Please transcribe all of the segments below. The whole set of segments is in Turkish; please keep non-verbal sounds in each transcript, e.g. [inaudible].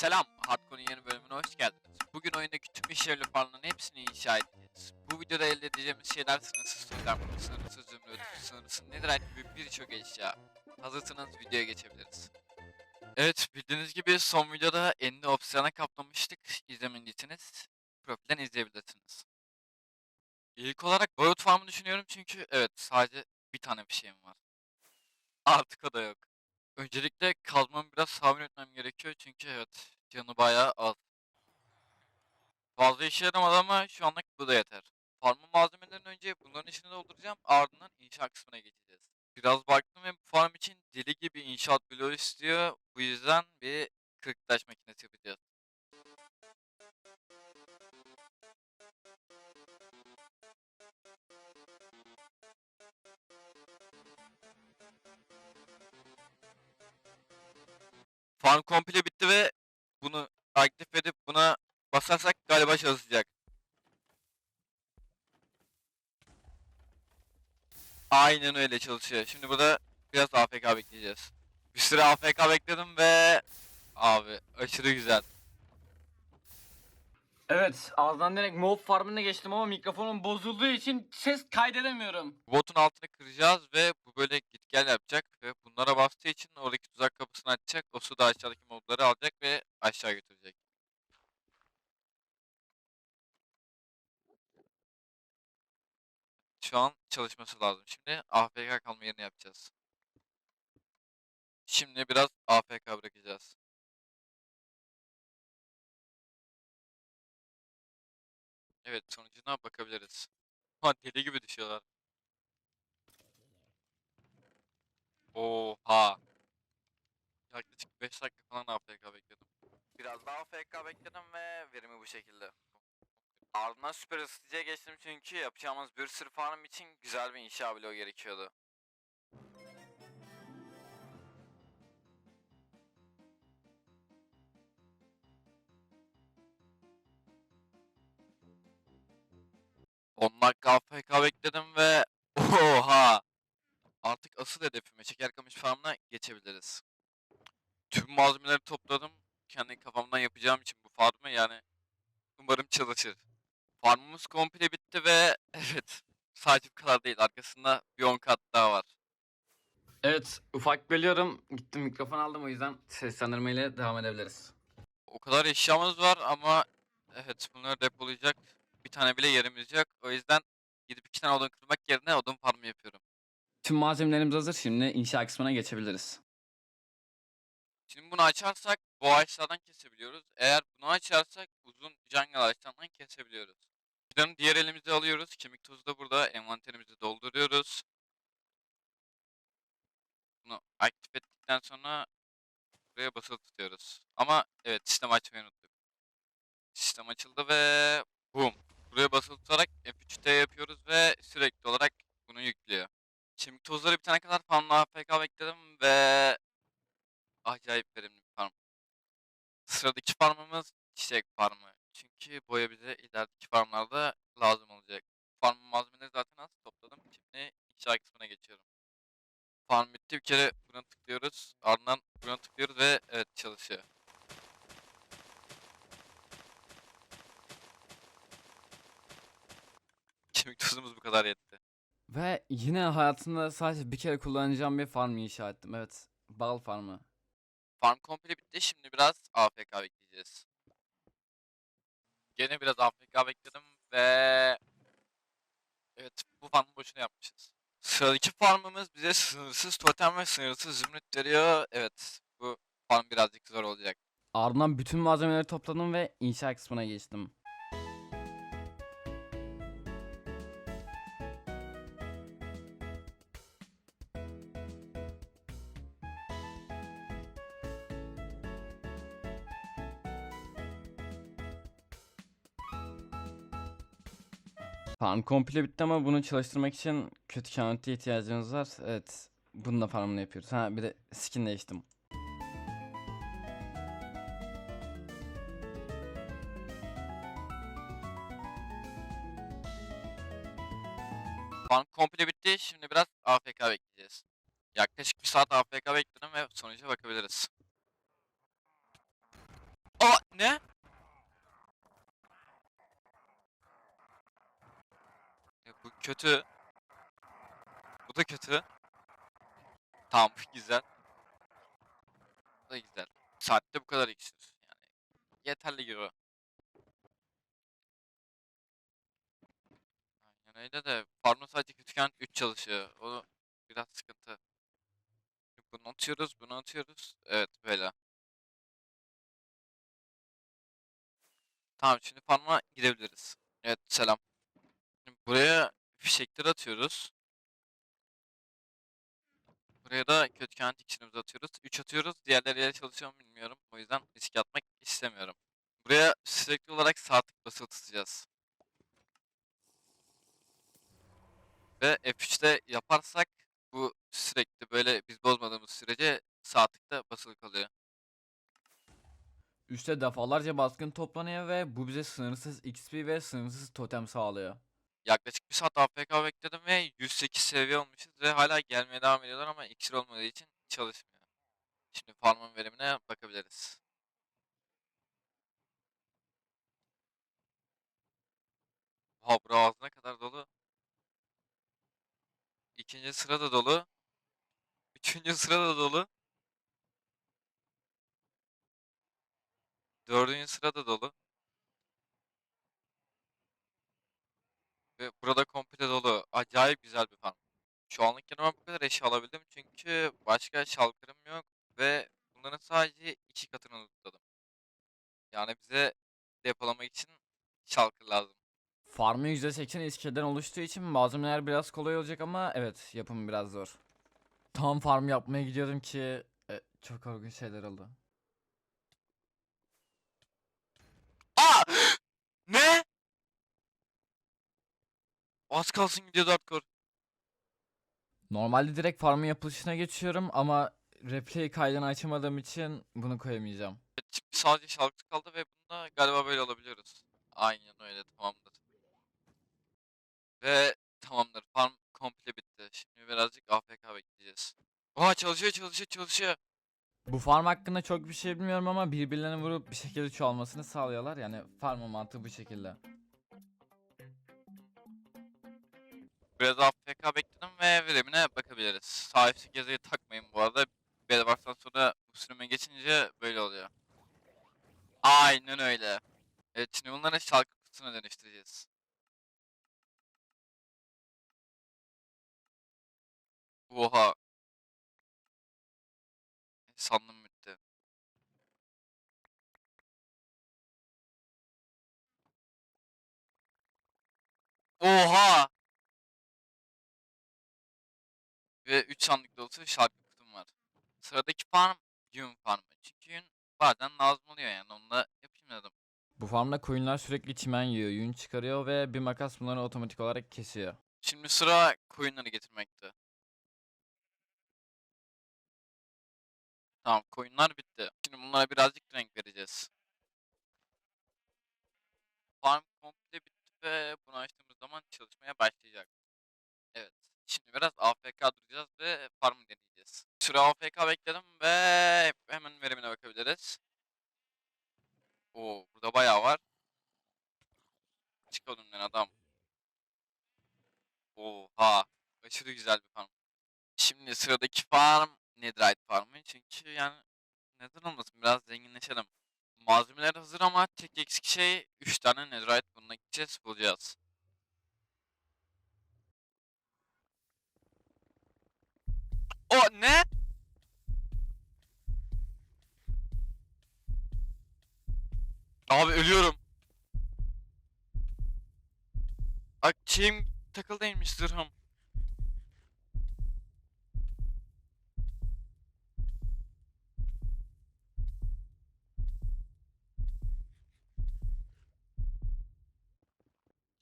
Selam, Hardcore'un yeni bölümüne hoş geldiniz. Bugün oyundaki tüm işlevli farmların hepsini inşa edeceğiz. Bu videoda elde edeceğimiz şeyler sınırsız totem, sınırsız zümrüt, sınırsız netherite gibi birçok eşya. Hazırsanız videoya geçebiliriz. Evet, bildiğiniz gibi son videoda enli opsiyona kaplamıştık. İzlemediyseniz profilden izleyebilirsiniz. İlk olarak boyut farmı düşünüyorum çünkü evet sadece bir tane bir şeyim var. Artık o da yok. Öncelikle kazmamı biraz tahmin etmem gerekiyor çünkü evet canı bayağı az. Fazla işe yaramadı ama şu anlık bu da yeter. Farmın malzemelerinden önce bunların içini dolduracağım ardından inşaat kısmına geçeceğiz. Biraz baktım ve bu farm için deli gibi inşaat bloğu istiyor. Bu yüzden bir 40 taş makinesi yapacağız. Farm komple bitti ve bunu aktif edip buna basarsak galiba çalışacak. Aynen öyle çalışıyor. Şimdi burada biraz AFK bekleyeceğiz. Bir süre AFK bekledim ve abi aşırı güzel. Evet, ağızdan direkt mob farmına geçtim ama mikrofonum bozulduğu için ses kaydedemiyorum. Botun altını kıracağız ve böyle git gel yapacak ve bunlara bastığı için oradaki tuzak kapısını açacak. O su da aşağıdaki mobları alacak ve aşağı götürecek. Şu an çalışması lazım. Şimdi AFK kalma yerini yapacağız. Şimdi biraz AFK bırakacağız. Evet sonucuna bakabiliriz. Ha deli gibi düşüyorlar. Oha. Yaklaşık 5 dakika falan AFK bekledim. Biraz daha AFK bekledim ve verimi bu şekilde. Ardından süper ısıtıcıya geçtim çünkü yapacağımız bir sürü farm için güzel bir inşa bloğu gerekiyordu. On dakika AFK bekledim ve asıl hedefime şeker kamış farmına geçebiliriz. Tüm malzemeleri topladım. Kendi kafamdan yapacağım için bu farmı yani umarım çalışır. Farmımız komple bitti ve [laughs] evet sadece bu kadar değil arkasında bir 10 kat daha var. Evet, ufak bölüyorum. Gittim mikrofon aldım o yüzden seslendirmeyle devam edebiliriz. O kadar eşyamız var ama evet bunları depolayacak bir tane bile yerimiz yok. O yüzden gidip iki tane odun kırmak yerine odun farmı yapıyorum. Tüm malzemelerimiz hazır. Şimdi inşa kısmına geçebiliriz. Şimdi bunu açarsak bu ağaçlardan kesebiliyoruz. Eğer bunu açarsak uzun jungle ağaçlardan kesebiliyoruz. Fidanı diğer elimize alıyoruz. Kemik tozu da burada. Envanterimizi dolduruyoruz. Bunu aktif ettikten sonra buraya basılı tutuyoruz. Ama evet sistem açmayı unuttuk. Sistem açıldı ve boom. Buraya basılı tutarak F3T yapıyoruz ve sürekli olarak bunu yüklüyor. Kemik tozları bir tane kadar farmla AFK bekledim ve acayip verimli bir farm. Sıradaki farmımız çiçek farmı. Çünkü boya bize ilerideki farmlarda lazım olacak. Farmın malzemeleri zaten az topladım. Şimdi inşa kısmına geçiyorum. Farm bitti bir kere buna tıklıyoruz. Ardından buna tıklıyoruz ve evet çalışıyor. Kemik tozumuz bu kadar yetti. Ve yine hayatımda sadece bir kere kullanacağım bir farm inşa ettim. Evet, bal farmı. Farm komple bitti. Şimdi biraz AFK bekleyeceğiz. Gene biraz AFK bekledim ve evet bu farmı boşuna yapmışız. Sıradaki farmımız bize sınırsız totem ve sınırsız zümrüt veriyor. Evet bu farm birazcık zor olacak. Ardından bütün malzemeleri topladım ve inşa kısmına geçtim. Farm komple bitti ama bunu çalıştırmak için kötü county'ye ihtiyacımız var. Evet, bununla farmını yapıyoruz. Ha bir de skin değiştim. Farm komple bitti. Şimdi biraz AFK bekleyeceğiz. Yaklaşık bir saat AFK bekledim ve sonuca bakabiliriz. Aa ne? E, bu kötü. Bu da kötü. Tamam güzel. Bu da güzel. Saatte bu kadar iksir. Yani yeterli gibi. Aynen öyle de farmda sadece kötüken 3 çalışıyor. O biraz sıkıntı. Bunu atıyoruz, bunu atıyoruz. Evet böyle. Tamam şimdi farma gidebiliriz. Evet selam. Şimdi buraya fişekleri atıyoruz. Buraya da kötü kent ikisimizi atıyoruz. 3 atıyoruz. Diğerleriyle çalışıyor mu bilmiyorum. O yüzden risk atmak istemiyorum. Buraya sürekli olarak sağ basılı tutacağız. Ve F3'te yaparsak bu sürekli böyle biz bozmadığımız sürece sağ tıkta basılı kalıyor. Üste defalarca baskın toplanıyor ve bu bize sınırsız XP ve sınırsız totem sağlıyor. Yaklaşık bir saat AFK bekledim ve 108 seviye olmuşuz ve hala gelmeye devam ediyorlar ama iksir olmadığı için çalışmıyor. Şimdi farmın verimine bakabiliriz. Oha bura ağzına kadar dolu. İkinci sıra da dolu. Üçüncü sıra da dolu. Dördüncü sıra da dolu. Ve burada komple dolu. Acayip güzel bir farm. Şu anlık yanıma bu kadar eşya alabildim çünkü başka şalkırım yok ve bunların sadece iki katını tutladım. Yani bize depolamak için şalkır lazım. Farmı %80 iskeleden oluştuğu için malzemeler biraz kolay olacak ama evet yapımı biraz zor. Tam farm yapmaya gidiyordum ki e, çok korkunç şeyler oldu. Aa! [gasps] Ne? Az kalsın gidiyordu hardcore. Normalde direkt farmın yapılışına geçiyorum ama replay kaydını açamadığım için bunu koyamayacağım. Şimdi sadece şalkır kaldı ve bunda galiba böyle alabiliyoruz. Aynen öyle tamamdır. Ve tamamdır. Farm komple bitti. Şimdi birazcık AFK bekleyeceğiz. Oha çalışıyor çalışıyor çalışıyor. Bu farm hakkında çok bir şey bilmiyorum ama birbirlerine vurup bir şekilde çoğalmasını sağlıyorlar. Yani farm mantığı bu şekilde. Biraz AFK bekledim ve verimine bakabiliriz. Sahipsiz gezeyi takmayın bu arada. Bedbox'tan sonra bu geçince böyle oluyor. Aynen öyle. Evet şimdi bunları şalkı kutusuna dönüştüreceğiz. Oha. Sandım bitti. Oha! Ve 3 sandık dolusu şarkı kutum var. Sıradaki farm yün farmı. Çünkü yün bazen lazım oluyor yani onunla yapayım dedim. Bu farmda koyunlar sürekli çimen yiyor, yün çıkarıyor ve bir makas bunları otomatik olarak kesiyor. Şimdi sıra koyunları getirmekte. Tamam koyunlar bitti. Şimdi bunlara birazcık renk vereceğiz. Farm komple bitti ve bunu açtığımız zaman çalışmaya başlayacak. Evet. Şimdi biraz AFK duracağız ve farmı deneyeceğiz. Süre AFK bekledim ve hemen verimine bakabiliriz. Oo burada bayağı var. Çık önümden adam. Oha. Aşırı güzel bir farm. Şimdi sıradaki farm Netherite farmı. Çünkü yani neden olmasın biraz zenginleşelim. Malzemeler hazır ama tek eksik şey 3 tane Netherite bununla gideceğiz bulacağız. O ne? Abi ölüyorum. Bak şeyim takıldıymış zırhım.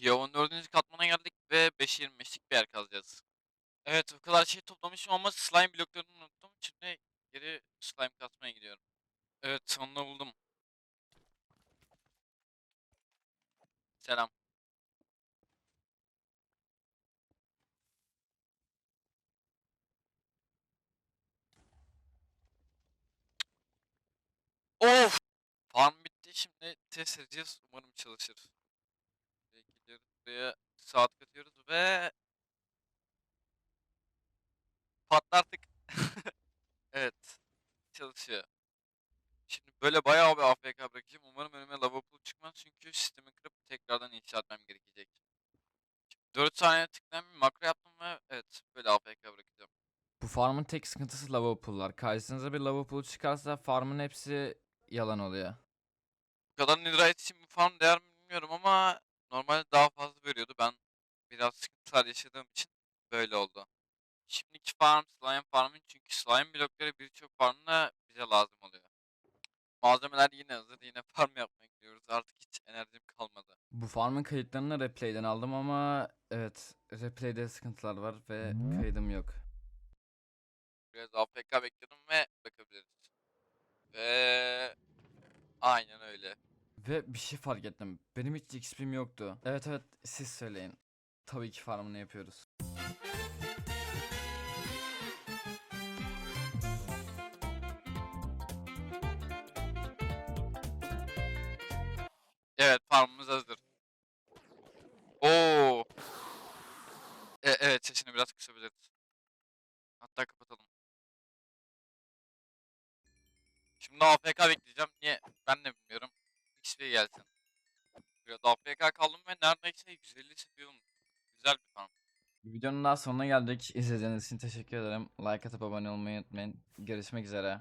Ya 14. katmana geldik ve 5'e 25'lik bir yer kalacağız. Evet o kadar şey toplamışım ama slime bloklarını unuttum. Şimdi geri slime kasmaya gidiyorum. Evet sonunda buldum. Selam. Of! Farm bitti. Şimdi test edeceğiz. Umarım çalışır. Gidiyoruz buraya saat katıyoruz ve patlattık. [laughs] evet. Çalışıyor. Şimdi böyle bayağı bir AFK bırakacağım. Umarım önüme lava pool çıkmaz çünkü sistemi kırıp tekrardan inşa etmem gerekecek. 4 saniye tıklayan bir makro yaptım ve evet böyle AFK bırakacağım. Bu farmın tek sıkıntısı lava pool'lar. Karşınıza bir lava pool çıkarsa farmın hepsi yalan oluyor. Bu kadar netherite için bu farm değer mi bilmiyorum ama normalde daha fazla veriyordu. Ben biraz sıkıntılar yaşadığım için böyle oldu. Şimdiki farm slime farmın çünkü slime blokları birçok farmda bize lazım oluyor. Malzemeler yine hazır. Yine [laughs] farm yapmaya gidiyoruz. Artık hiç enerjim kalmadı. Bu farmın kayıtlarını replay'den aldım ama evet replay'de sıkıntılar var ve kaydım yok. Biraz AFK bekledim ve bakabiliriz. Ve aynen öyle. Ve bir şey fark ettim. Benim hiç XP'm yoktu. Evet evet siz söyleyin. Tabii ki farmını yapıyoruz. Evet sesini biraz kısabiliriz. Hatta kapatalım. Şimdi AFK bekleyeceğim. Niye? Ben de bilmiyorum. XP gelsin. Biraz AFK kaldım ve neredeyse 150 seviye olmuş. Güzel bir farm. Videonun daha sonuna geldik. İzlediğiniz için teşekkür ederim. Like atıp abone olmayı unutmayın. Görüşmek üzere.